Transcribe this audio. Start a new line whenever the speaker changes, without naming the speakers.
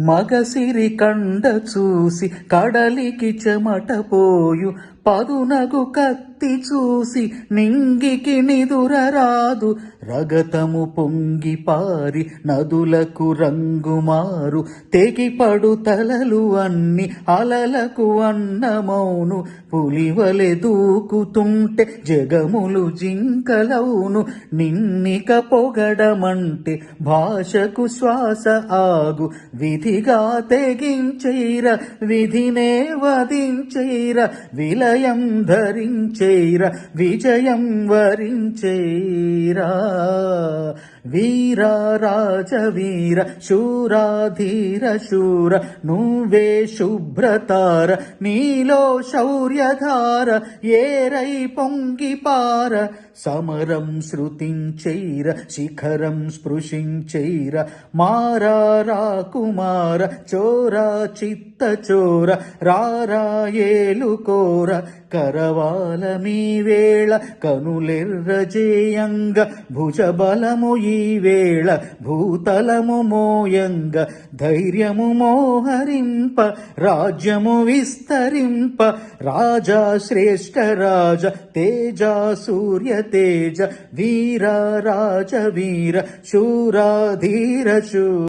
మగసిరి కండ చూసి కడలికి చెమటపోయు పదునగు కత్తి చూసి నింగికి నిదురరాదు. రగతము పొంగి పారి నదులకు రంగుమారు తెగిపడు తలలు అన్ని అలలకు అన్నమౌను. పులివలె దూకుతుంటే జగములు జింకలవును. నిన్నిక పొగడమంటే భాషకు శ్వాస ఆగు. విధిగా తెగించైర విధినే వధించైర విలయం ధరించైర విజయం వరించైరా వీర రాజ వీర శూరాధీర శూర నువ్వే శుభ్రతార నీలో శౌర్యధార ఏరై పొంగిపార సమరం శృతించైర శిఖరం స్పృశించైర మారా కుమార చోరా చిత్త చోర రారా ఏలుకోర కరవాల మీ వేళ కనులెర్రజేయంగ భుజబలము ఈ వేళ భూతలము మోయంగ ధైర్యము మోహరింప రాజ్యము విస్తరింప రాజా శ్రేష్ఠ రాజ తేజ సూర్య తేజ వీర రాజ వీర శూరాధీర శూ